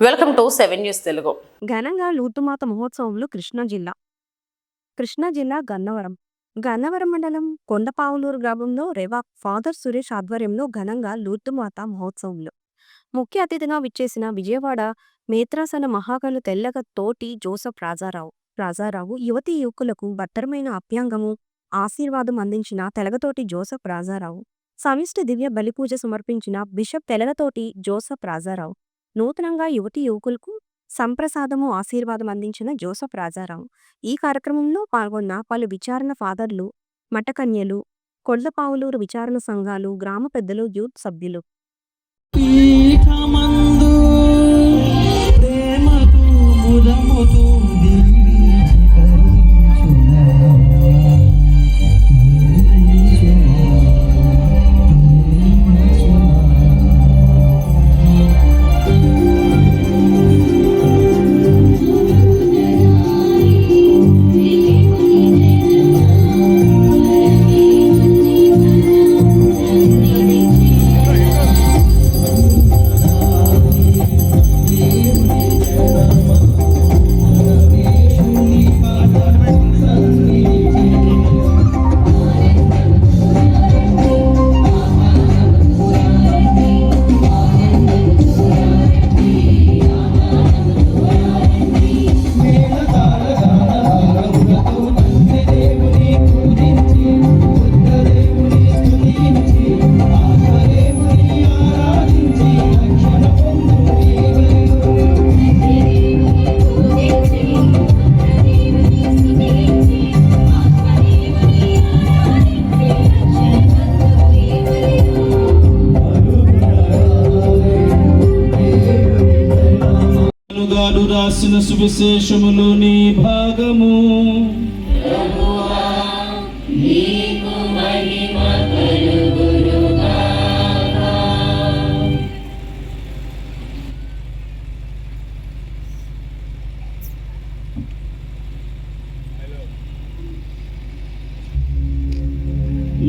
Welcome to seven news Telugu. ఘనంగా లూతుమాత మహోత్సవంలో కృష్ణా జిల్లా. కృష్ణా జిల్లా గన్నవరం. గన్నవరం మండలం కొండపావులూరు గ్రామంలో రెవా ఫాదర్ సురేష్ ఆధ్వర్యంలో ఘనంగా లూతుమాత మహోత్సవంలో. ముఖ్య అతిథిగా విచ్చేసిన విజయవాడ మేత్రాసన మహాకలు తెల్లగ తోటి జోసఫ్ రాజారావు. రాజారావు యువతి యువకులకు భద్రమైన అభ్యంగము ఆశీర్వాదం అందించిన తెలగతోటి జోసఫ్ రాజారావు. సమిష్టి దివ్య బలిపూజ సమర్పించిన బిషప్ తెలగతోటి జోసఫ్ రాజారావు. నూతనంగా యువతి యువకులకు సంప్రసాదము ఆశీర్వాదం అందించిన జోసఫ్ రాజారావు ఈ కార్యక్రమంలో పాల్గొన్న పలు విచారణ ఫాదర్లు మటకన్యలు కొళ్ళపావులూరు విచారణ సంఘాలు గ్రామ పెద్దలు యూత్ సభ్యులు రాసిన సువిశేషములోని భాగము.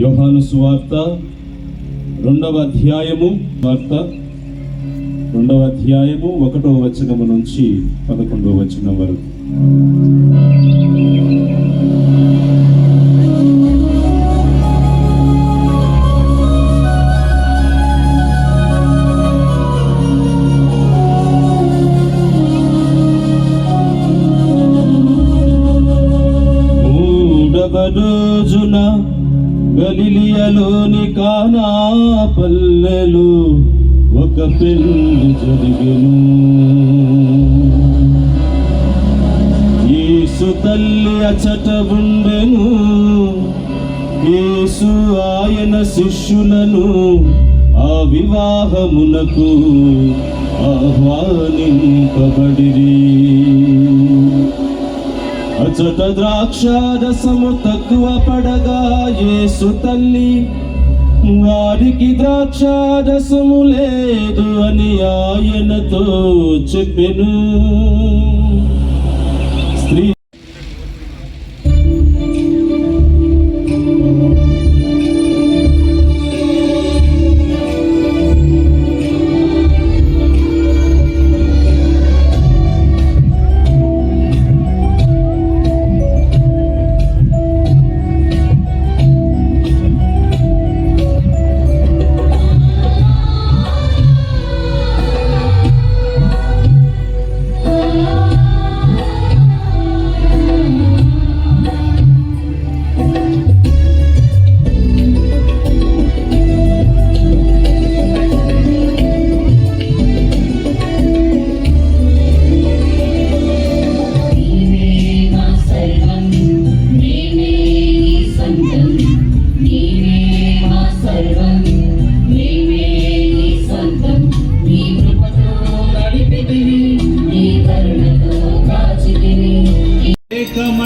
యోహాను సువార్త రెండవ అధ్యాయము వార్త. రెండవ అధ్యాయము ఒకటో వచనము నుంచి పదకొండవ వచనం వరకు. రోజున గలిలియలోని కానా పల్లెలు ఒక పెళ్ళి జరిగెను. యేసు తల్లి అచట ఉండెను. యేసు ఆయన శిష్యులను ఆ వివాహమునకు ఆహ్వానింపబడిరి. అచట ద్రాక్షారసము తక్కువ పడగా యేసు తల్లి వారికి ద్రాక్షారసము లేదు అని ఆయనతో చెప్పెను. స్త్రీ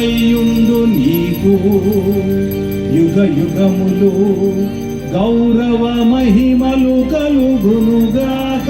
ఏకమయ్యుండు నీకు. యుగ యుగములు గౌరవ మహిమలు కలుగునుగాక.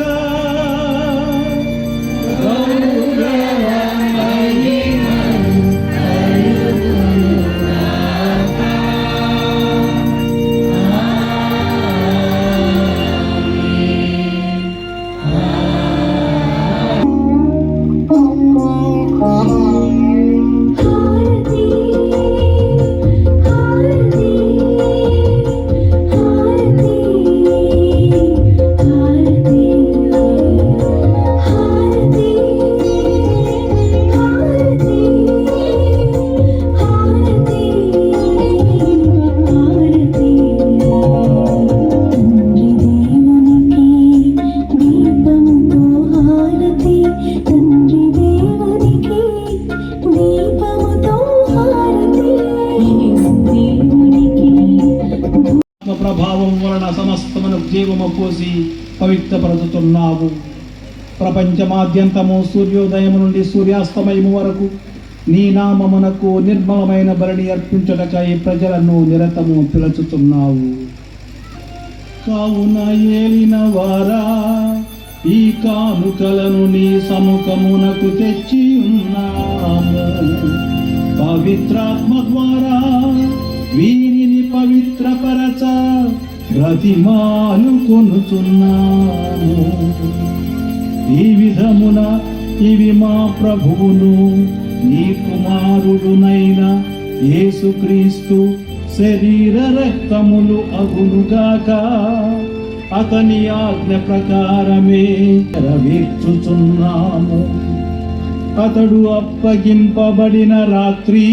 జీవము పోసి పవిత్రపరుచుతున్నావు. ప్రపంచమాద్యంతము సూర్యోదయం నుండి సూర్యాస్తమయము వరకు నీ నామమునకు నిర్మలమైన బలిని అర్పించుటకై ప్రజలను నిరతము పిలుచుతున్నావు. కావున ఏలిన వారా ఈ కానుకలను నీ సముఖమునకు తెచ్చి ఉన్నాము పవిత్రాత్మ ద్వారా వీరిని పవిత్రపరచ ప్రతిమాలు కొనుచున్నాము ఈ విధమున ఇవి మా ప్రభువును నీ కుమారుడునైన యేసుక్రీస్తు శరీర రక్తములు అగునుగాక అతని ఆజ్ఞ ప్రకారమే నెరవేర్చుచున్నాము. అతడు అప్పగింపబడిన రాత్రి